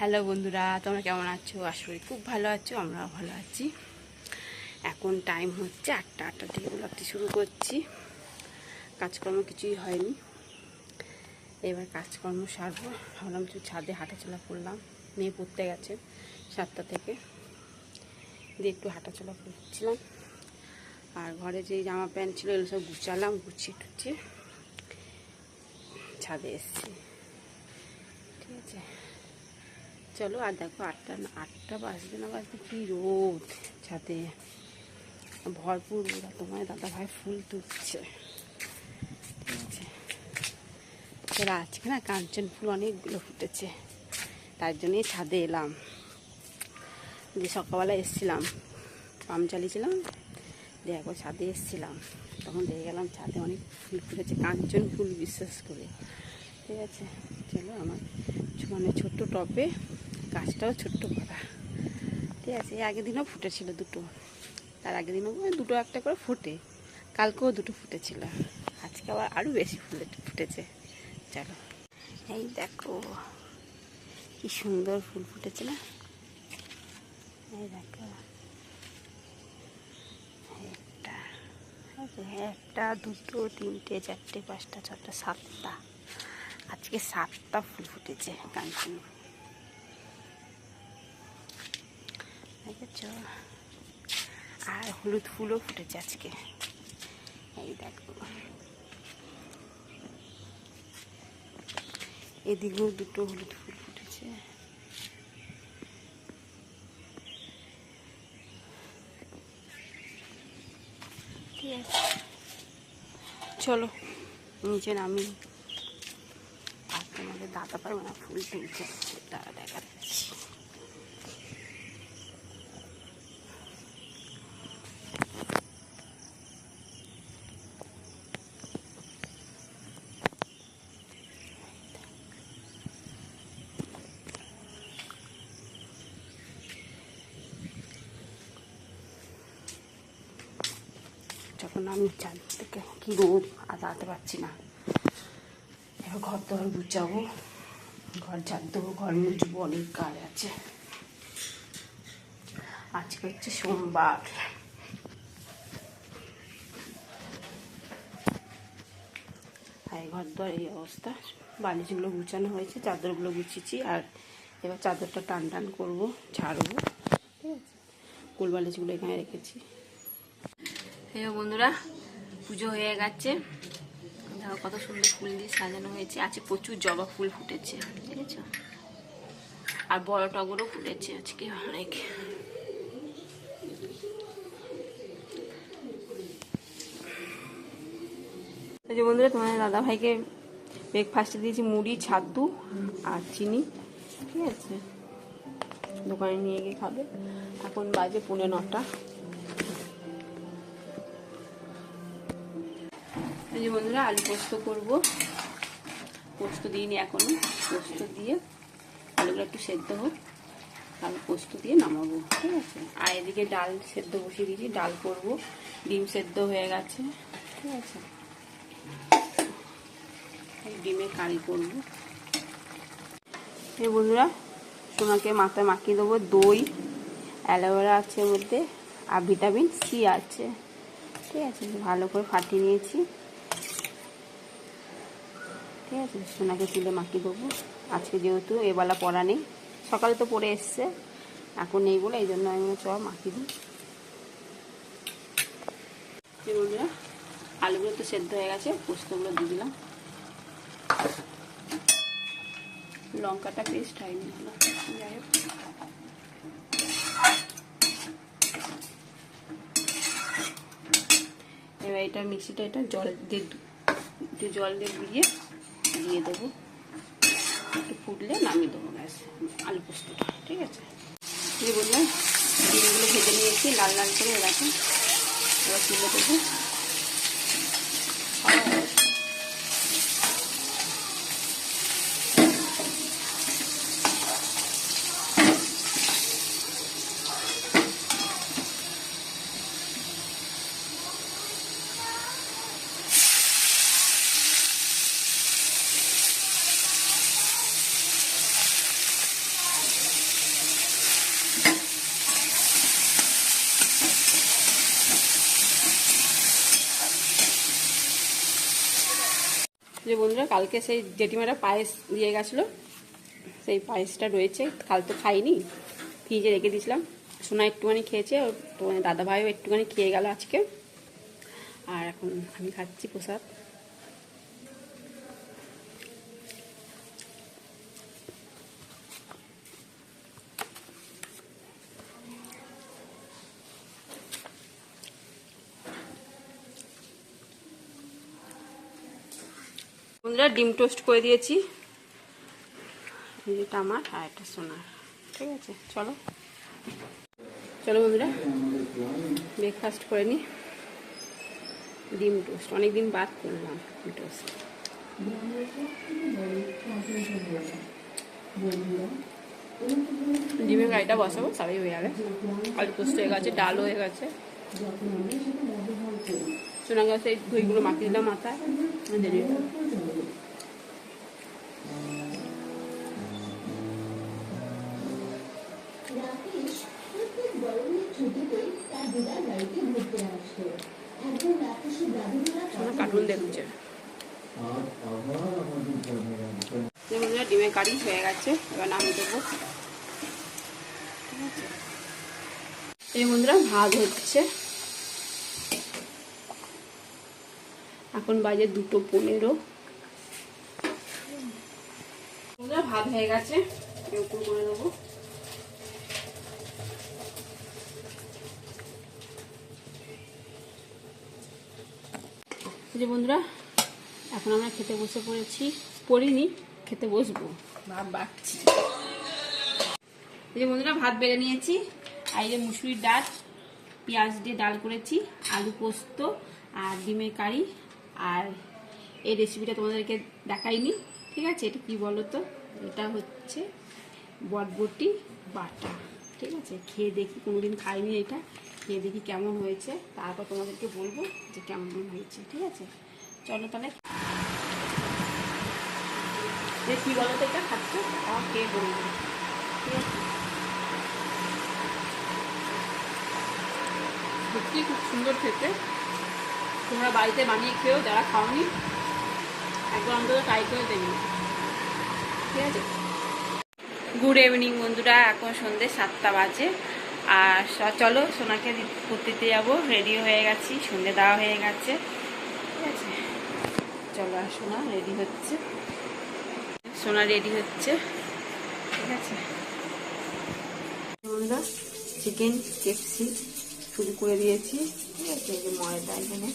Hello বন্ধুরা, তোমরা কেমন আছো? করি খুব ভালো আছো, আমরাও ভালো আছি। এখন টাইম হচ্ছে আটটা আটটা থেকে ব্লগটি শুরু করছি। কাজকর্ম কিছুই হয়নি। এবার কাজকর্ম সারবো। ভাবলাম একটু ছাদে হাঁটাচলা করলাম। মেয়ে পড়তে গেছে সাতটা থেকে। দিয়ে একটু হাঁটাচলা করছিলাম। আর ঘরে যে জামা প্যান্ট ছিল, এগুলো সব গুছালাম, গুছিয়ে টুচিয়ে ছাদে এসছি। ঠিক আছে? চলো, আর দেখো আটটা আটটা বাজবে না বাজবে কি রোদ। ছাদে ভরপুর আর তোমার দাদা ভাই ফুল তুলছে। ঠিক আছে। আজকে না কাঞ্চন ফুল অনেকগুলো ফুটেছে, তার জন্যই ছাদে এলাম। যে সকালবেলা এসছিলাম পাম চালিয়েছিলাম, দিয়ে একবার ছাদে এসছিলাম। তখন দেখে গেলাম ছাদে অনেক ফুল ফুটেছে, কাঞ্চন ফুল বিশ্বাস করে। ঠিক আছে, চলো আমার মানে ছোট্ট টপে গাছটাও ছোট্ট করা। ঠিক আছে, এই আগের দিনও ফুটেছিল দুটো। তার আগের দিনও দুটো একটা করে ফুটে। কালকেও দুটো ফুটেছিল। আজকে আবার আরও বেশি ফুলে, ফুটেছে। চলো। এই দেখো, কি সুন্দর ফুল ফুটেছে না? এই দেখো। একটা একটা, দুটো, তিনটে, চারটে, পাঁচটা ছটা সাতটা। আজকে সাতটা ফুল ফুটেছে, কাঞ্চন। দেখেছ? আর হলুদ ফুলও ফুটেছে আজকে। এই দেখো। এদিকেও দুটো হলুদ ফুল ফুটেছে। ঠিক আছে। চলো, নিচে নামি। আর তোমাদের দাদা পারবে না ফুল তুলছে তারা দেখা যখন আমি চান থেকে কি রোদ, আর দাঁড়াতে পারছি না। এবার ঘর তো গুছাবো, ঘর ঝাড় দেবো, ঘর মুছবো, অনেক কাজ আছে। আজকে হচ্ছে সোমবার। আর ঘর দর এই অবস্থা। বালিশগুলো গুছানো হয়েছে, চাদরগুলো গুছিয়েছি, আর এবার চাদরটা টান টান করব ছাড়বো ঠিক আছে? কুল বালিশগুলো এখানে রেখেছি। হ্যাঁ বন্ধুরা, পুজো হয়ে গেছে। দেখো কত সুন্দর ফুল দিয়ে সাজানো হয়েছে। আছে প্রচুর জবা ফুল ফুটেছে আছে আর বড় টগরও ফুটেছে আজকে অনেক। যে বন্ধুরা তোমার দাদা ভাইকে ব্রেকফাস্টে দিয়েছি মুড়ি, ছাতু আর চিনি, ঠিক আছে? দোকানে নিয়ে গিয়ে খাবে। এখন বাজে পৌনে নটা। যে বন্ধুরা, আলু পোস্ত করব। পোস্ত দিইনি এখনও। পোস্ত দিয়ে আলুগুলো একটু সেদ্ধ হোক। আলু পোস্ত দিয়ে নামাবো, ঠিক আছে? আর এদিকে ডাল সেদ্ধ বসিয়ে দিয়েছি, ডাল করব। ডিম সেদ্ধ হয়ে গেছে, ঠিক আছে? ডিমে কারি করব। এই বন্ধুরা, সোনাকে মাথায় মাখিয়ে দেবো। দই, অ্যালোভেরা আছে মধ্যে, আর ভিটামিন সি আছে। ঠিক আছে, ভালো করে ফাটিয়ে নিয়েছি। ঠিক আছে? সোনাকে তুলে মাখিয়ে দেবো। আজকে যেহেতু এবেলা পড়া নেই, সকালে তো পড়ে এসছে। এখন নেই বলে এই জন্য আমি চ মাখিয়ে দিই। আলুগুলো তো সেদ্ধ হয়ে গেছে, পোস্তগুলো দিয়ে দিলাম। লঙ্কাটা পেস্ট হয়নি যাই হোক। এবার এটা মিক্সিটা এটা জল দিয়ে জল দিয়ে গুলিয়ে দিয়ে দেবো। একটু ফুটলে নামিয়ে দেবো গ্যাস আলু পোস্তটা, ঠিক আছে? দিয়ে বললাম, ডিমগুলো ভেজে নিয়েছি, লাল লাল করে রাখুন এবার তুলে দেবো। যে বন্ধুরা, কালকে সেই জেঠিমারা পায়েস দিয়ে গেছিল। সেই পায়েসটা রয়েছে, কাল তো খাইনি, ফ্রিজে রেখে দিয়েছিলাম। সোনা একটুখানি খেয়েছে তো দাদা ভাইও একটুখানি খেয়ে গেল আজকে। আর এখন আমি খাচ্ছি প্রসাদ। বন্ধুরা ডিম টোস্ট করে দিয়েছি। এটা আমার আর একটা সোনার। ঠিক আছে, চলো। চলো বন্ধুরা ব্রেকফাস্ট করে নিই ডিম টোস্ট, অনেকদিন বাদ করলাম ডিম টোস্ট। ডিমের গাড়িটা বসাবো, সবাই হয়ে যাবে। আলু পোস্ট হয়ে গেছে ডাল হয়ে গেছে। সোনা গাছে এই দইগুলো মাখিয়ে দিলাম মাথায় কার্টুন দেখছে। ডিমের কারি হয়ে গেছে এবার নামিয়ে দেবো। এই বন্ধুরা ভাত হচ্ছে। এখন বাজে দুটো পনেরো। ভাত হয়ে গেছে। করে দেবো যে বন্ধুরা এখন আমরা খেতে বসে পড়েছি। পড়িনি খেতে বসবো। ভাত বাড়ছি এই যে বন্ধুরা ভাত বেড়ে নিয়েছি। আর এই যে মুসুরির ডাল পেঁয়াজ দিয়ে ডাল করেছি আলু পোস্ত আর ডিমের কারি। আর এই রেসিপিটা তোমাদেরকে দেখাইনি, ঠিক আছে? এটা কি বলো তো এটা হচ্ছে বটবটি বাটা, ঠিক আছে? খেয়ে দেখি, কোনোদিন খাইনি এটা। খেয়ে দেখি কেমন হয়েছে। তারপর তোমাদেরকে বলব যে কেমন হয়েছে, ঠিক আছে? চলো তাহলে। যে কি বলো তো এটা? খাচ্ছ? তাও খেয়ে বলব। ঠিক আছে? সত্যি খুব সুন্দর খেতে। তোমরা বাড়িতে বানিয়ে খেয়েও যারা খাওনি, একবার অন্তত ট্রাই করে দেবে ঠিক আছে? গুড ইভিনিং বন্ধুরা, এখন সন্ধ্যে সাতটা বাজে। আর চলো সোনাকে দিতে যাব। রেডি হয়ে গেছি সন্ধ্যে দেওয়া হয়ে গেছে। ঠিক আছে? চলো আর সোনা রেডি হচ্ছে। সোনা রেডি হচ্ছে। ঠিক আছে? বন্ধুরা চিকেন কেপসি শুরু করে দিয়েছি। ঠিক আছে? ময়দা এখানে।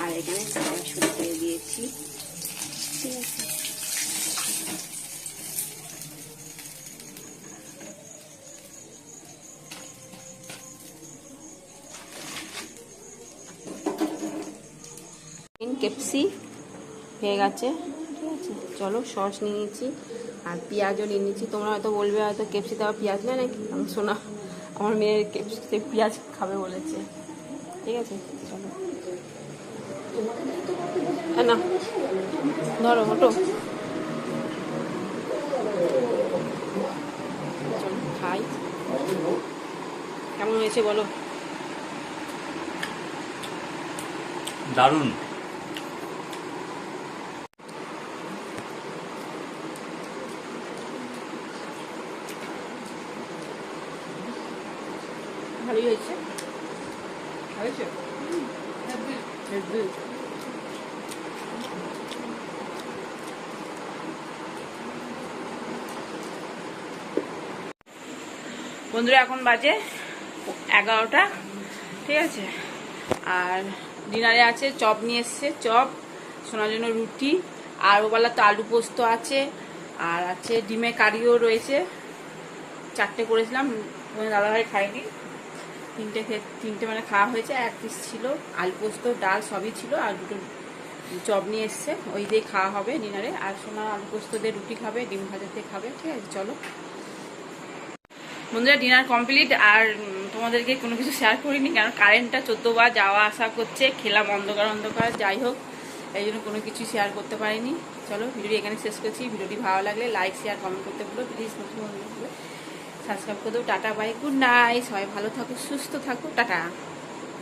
আর এখানে খাবার শুরু করে দিয়েছি। ঠিক আছে। কেপসি হয়ে গেছে। ঠিক আছে চলো সস নিয়ে নিয়েছি আর পেঁয়াজও নিয়ে নিয়েছি। তোমরা হয়তো বলবে হয়তো কেপসিতে আবার পেঁয়াজ নেয় নাকি? আমি শোনা, আমার মেয়ের কেপসিতে পেঁয়াজ খাবে বলেছে। ঠিক আছে, চলো। না ধরো ওটো খাই। কেমন হয়েছে বলো? দারুণ ভালোই হয়েছে হয়েছে বন্ধুরা, এখন বাজে এগারোটা, ঠিক আছে? আর ডিনারে আছে, চপ নিয়ে এসছে, চপ শোনার জন্য রুটি আর ওবেলা তো আলু পোস্ত আছে, আর আছে ডিমের কারিও রয়েছে। চারটে করেছিলাম দাদাভাই খায়নি। তিনটে তিনটে মানে খাওয়া হয়েছে, এক পিস ছিল, আলু পোস্ত, ডাল সবই ছিল, আর দুটো চপ নিয়ে এসছে। ওই দিয়ে খাওয়া হবে ডিনারে, আর সোনা আলু পোস্ত দিয়ে রুটি খাবে, ডিম ভাজা দিয়ে খাবে, ঠিক আছে, চলো। বন্ধুরা ডিনার কমপ্লিট আর তোমাদেরকে কোনো কিছু শেয়ার করিনি, কারণ কারেন্টটা চোদ্দবার যাওয়া আসা করছে, খেলাম অন্ধকার অন্ধকার, যাই হোক, এই জন্য কোনো কিছু শেয়ার করতে পারিনি। চলো, ভিডিওটি এখানে শেষ করছি। ভিডিওটি ভালো লাগলে লাইক শেয়ার কমেন্ট করতে বলো প্লিজ নতুন সাবস্ক্রাইব করে দেবো টাটা বাই গুড নাইট সবাই ভালো থাকো, সুস্থ থাকো। টাটা।